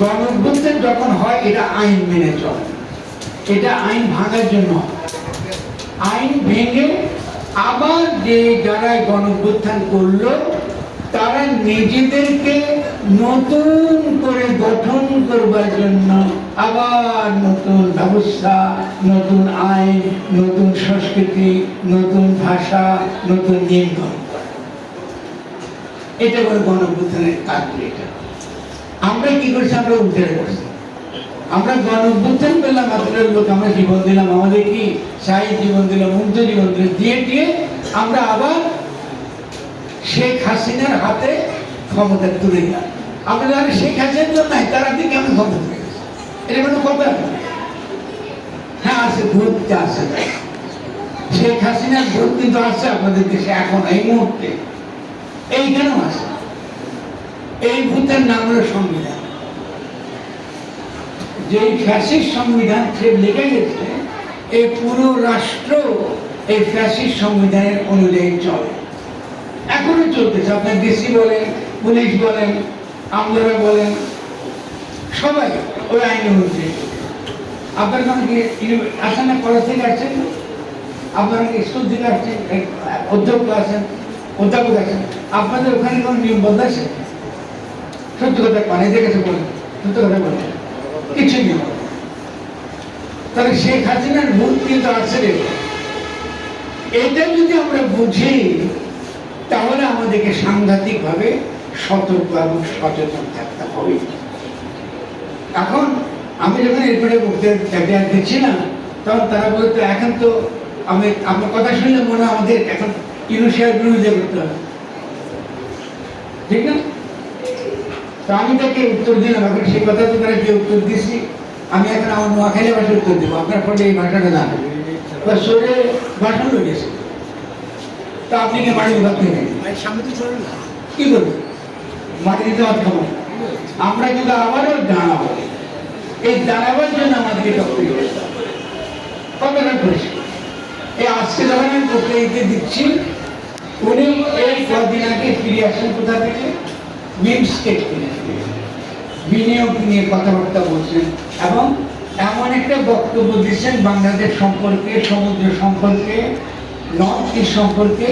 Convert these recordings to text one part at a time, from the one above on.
গণভ্যুত্থান যখন হয়, এটা আইন মেনে চলে। এটা আইন ভাঙার জন্য। আইন ভেঙে আবার যে যারা গণভ্যুত্থান করল, তারা নিজেদেরকে নতুন করে গঠন করবার জন্য আবার নতুন ব্যবস্থা, নতুন আইন, নতুন সংস্কৃতি, নতুন ভাষা, নতুন নিয়ম এটা করে গণভ্যুত্থানের কাজ এটা। আমরা কি করছি? আমরা উঠে করছি। আমরা গণভ্যুত্থান পেলাম এতটা লোক আমরা জীবন দিলাম, আমাদের কি শাহী জীবন দিলাম মুগ্ধ জীবন দিলাম দিয়ে দিয়ে আমরা আবার শেখ হাসিনার হাতে ক্ষমতা তুলে দিলাম। আমরা যারা শেখ হাসিনার জন্য নাই, তারা দিকে আমি ক্ষমতা তুলে এটা কোনো কথা হ্যাঁ আছে, ভোট আছে। শেখ হাসিনার ভোট কিন্তু আছে আপনাদের দেশে এখন, এই মুহূর্তে। এইখানেও আছে। এই ভূতের নাম হলো সংবিধান। যে ফ্যাসিস সংবিধান সে লিখে গেছে, এই পুরো রাষ্ট্র এই ফ্যাসিস সংবিধানের অনুযায়ী চলে। এখনও চলতেছে, আপনার ডিসি বলেন, পুলিশ বলেন, আমলারা বলেন, সবাই ওই আইন অনুযায়ী আপনার কোনো কি আসেন না কলেজ থেকে আসছেন? আপনারা কি স্কুল থেকে আসছেন? অধ্যক্ষ আছেন? অধ্যাপক আছেন? আপনাদের ওখানে কোনো নিয়ম আছে সত্য কথা বলেন সত্য কথা বলেন কিছু নেই। তাহলে শেখ হাসিনার ভুল কিন্তু এটা যদি আমরা বুঝি, তাহলে আমাদেরকে সতর্ক এবং সচেতন থাকতে হবে। এখন আমি যখন এরপরে বক্তৃতা দিচ্ছি না তখন তারা বলতো, এখন তো আমি আমার কথা শুনলে মনে আমাদের, এখন ইউনিশিয়ার বিরোধিতা করতে হবে। ঠিক না? তো আমি তাকে উত্তর দিলাম এখন সেই কথা তো তারা যে উত্তর দিছি। আমি এখন আমার নোয়াখালী ভাষায় উত্তর দেবো আপনার ফলে এই ভাষাটা জানেন। বা সরে ভাষণ হয়ে গেছে। তা আপনি কি মাটি ভাবতে নেই সামনে তো কি করবে মাটি দিতে হাত খাব আমরা কিন্তু আবারও জানাব এই জানাবার জন্য আমাদেরকে সক্রিয়। কথাটা পরিষ্কার। এই আজকে যখন আমি বক্তৃতা দিচ্ছি উনি এই কদিন আগে ফিরে আসেন কোথা থেকে? বিমস্টেক বিনিয়োগ নিয়ে কথাবার্তা বলছেন এবং এমন একটা বক্তব্য দিচ্ছেন বাংলাদেশ সম্পর্কে সমুদ্র সম্পর্কে নর্থ ইস্ট সম্পর্কে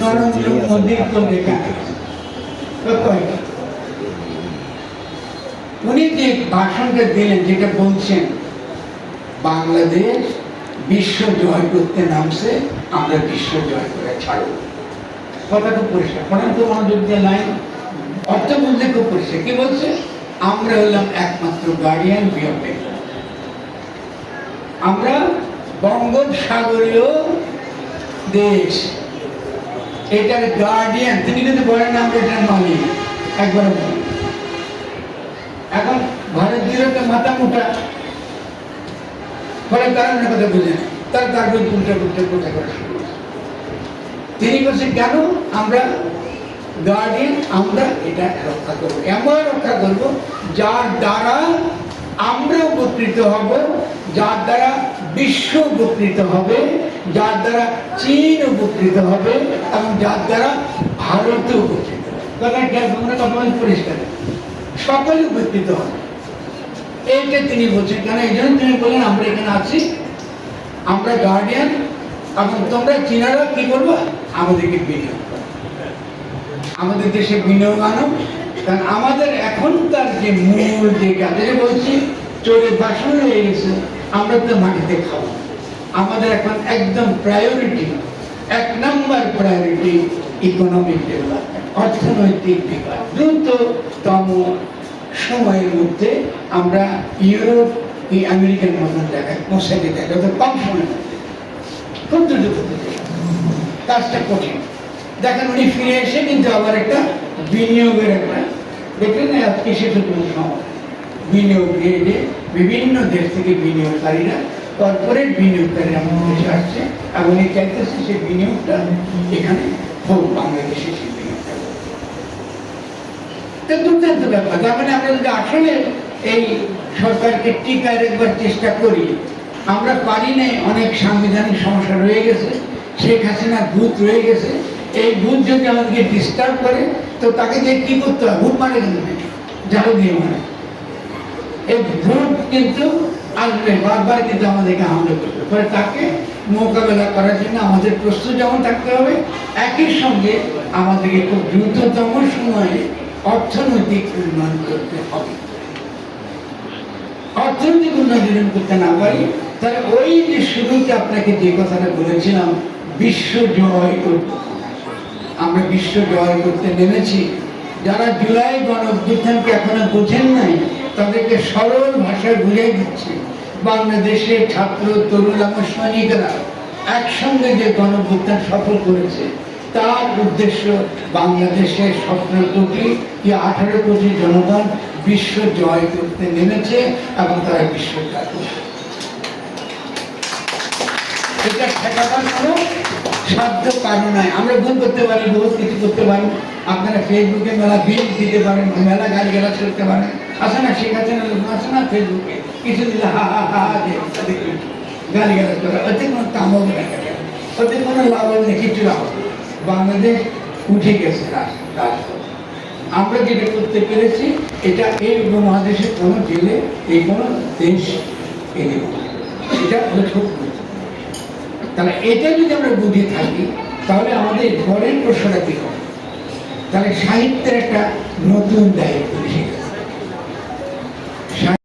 নরেন্দ্র মোদীর তো লেখা। তো? উনি যে ভাষণটা দিলেন যেটা বলছেন বাংলাদেশ বিশ্ব জয় করতে নামছে আমরা বিশ্ব জয় করে ছাড়ব। কথাটা পরিষ্কার। পড়েন তো মনোযোগ দিয়ে লাইন। অর্থ বলতে খুব পরিষ্কার কি বলছে? আমরা হলাম একমাত্র গার্ডিয়ান বিয়ন্ড আমরা বঙ্গোপসাগরীয় দেশ। এটার গার্ডিয়ান তিনি কিন্তু বলেন না আমরা এটার মালিক। একবার এখন ভারতীয় তো মাথা মোটা। ফলে তারা অন্য কথা বুঝে তার বই উল্টা উল্টা কথা করা শুরু তিনি বলছেন, কেন? আমরা গার্ডিয়ান আমরা এটা রক্ষা করব। এমন রক্ষা করব? যার দ্বারা আমরা উপকৃত হব যার দ্বারা বিশ্ব উপকৃত হবে যার দ্বারা চীন উপকৃত হবে এবং যার দ্বারা ভারত উপকৃত পরিষ্কার। সকলে উপকৃত হবে এইটা তিনি বলছেন। কেন? এই জন্য তিনি বললেন আমরা এখানে আছি। আমরা গার্ডিয়ান এবং তোমরা চীনারা কি করব? আমাদেরকে বিনিয়োগ। আমাদের দেশে বিনিয়োগ আনো কারণ আমাদের এখনকার যে মূল যে কাজে বলছি চোরে বাসন হয়ে গেছে আমরা তো মাটিতে খাব। আমাদের এখন একদম প্রায়োরিটি এক নম্বর প্রায়োরিটি ইকোনমিক ডেভেলপমেন্ট অর্থনৈতিক বিকাশ। দ্রুততম সময়ের মধ্যে আমরা ইউরোপ কি আমেরিকার মতন জায়গায় পৌঁছে দিতে যত কম মধ্যে। খুব দ্রুত কাজটা কঠিন। দেখেন উনি ফিরে এসে কিন্তু আবার একটা বিনিয়োগের একটা দেখলেন না আজকে সময় বিনিয়োগ দিয়ে বিভিন্ন দেশ থেকে বিনিয়োগকারীরা কর্পোরেট বিনিয়োগকারীরা আমাদের দেশে আসছে এবং উনি চাইতেছে সেই বিনিয়োগটা এখানে হোক, বাংলাদেশে সেই বিনিয়োগটা। দুর্দান্ত ব্যাপার তার মানে আমরা যদি আসলে এই সরকারকে টিকায় রাখবার চেষ্টা করি, আমরা পারি নাই, অনেক সাংবিধানিক সমস্যা রয়ে গেছে, শেখ হাসিনা ভূত রয়ে গেছে এই ভূত যদি আমাদেরকে ডিস্টার্ব করে, তো তাকে যে কি করতে হয়? ভূত মারে কেন ঝাড়ু দিয়ে মারে। এই ভোট কিন্তু আসবে, বারবার কিন্তু আমাদেরকে হামলা করবে। ফলে তাকে মোকাবেলা করার জন্য আমাদের প্রস্তুত যেমন থাকতে হবে, একই সঙ্গে আমাদেরকে খুব দ্রুততম সময়ে অর্থনৈতিক উন্নয়ন করতে হবে। অর্থনৈতিক উন্নয়ন করতে না পারি, তাহলে ওই যে শুরুতে আপনাকে যে কথাটা বলেছিলাম, বিশ্ব জয় করব আমরা বিশ্ব জয় করতে নেমেছি। যারা জুলাই গণ অভ্যুত্থানকে এখনও বোঝেন নাই, তাদেরকে সরল ভাষায় বুঝাই দিচ্ছি। বাংলাদেশের ছাত্র, তরুণ আমার সৈনিকরা একসঙ্গে যে গণ অভ্যুত্থান সফল করেছে, তার উদ্দেশ্য বাংলাদেশের সতেরো কোটি কি আঠারো কোটি জনগণ বিশ্ব জয় করতে নেমেছে এবং তারা বিশ্ব জয় করবে এটা ঠেকাবার কোনো সাধ্য কারণ নয় আমরা ভুল করতে পারি, বহুত কিছু করতে পারি। আপনারা ফেসবুকে মেলা বিল দিতে পারেন, মেলা গাড়ি গালা করতে পারেন। আছে না শেখ হাসিনা লোক আছে না ফেসবুকে কিছু দিলে হা হা হা হা গালি গালা করে। ওতে কোনো কাম হবে না ওতে কোনো লাভ হবে না, কিছু লাভ না। বাংলাদেশ উঠে গেছে রাজপথ আমরা যেটা করতে পেরেছি, এটা এই উপমহাদেশে কোনো জেলে, এই কোনো দেশ এনে এটা হলো। তাহলে এটা যদি আমরা বুঝে থাকি, তাহলে আমাদের ঘরের প্রশ্নটা কি হবে? তাহলে সাহিত্যের একটা নতুন দায়িত্ব